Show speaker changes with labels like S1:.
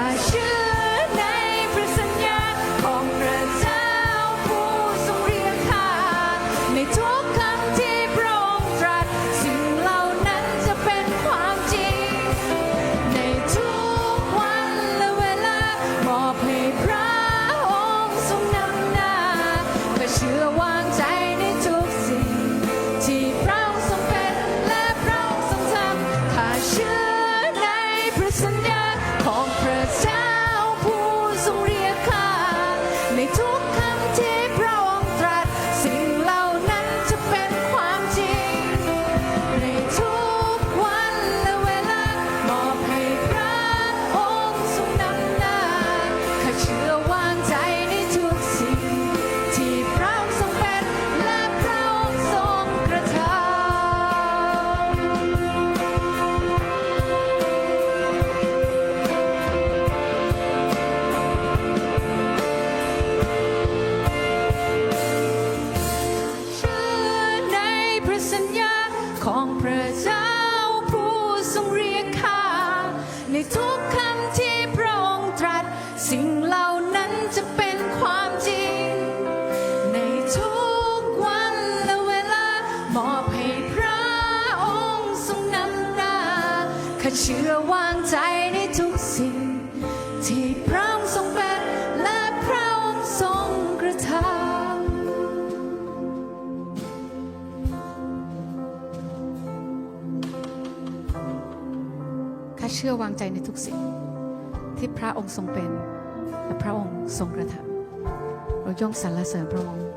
S1: Ah. ของพระเจ้าผู้ทรงเรียกข้าในทุกคำที่พระองค์ตรัส สิ่งเหล่านั้นจะเป็นความจริง ในทุกวันและเวลามอบให้พระองค์ทรงนำนาข้าเชื่อวางใจใน เชื่อวางใจในทุกสิ่ง ที่พระองค์ทรงเป็นและพระองค์ทรงกระทำเราย่อมสรรเสริญพระองค์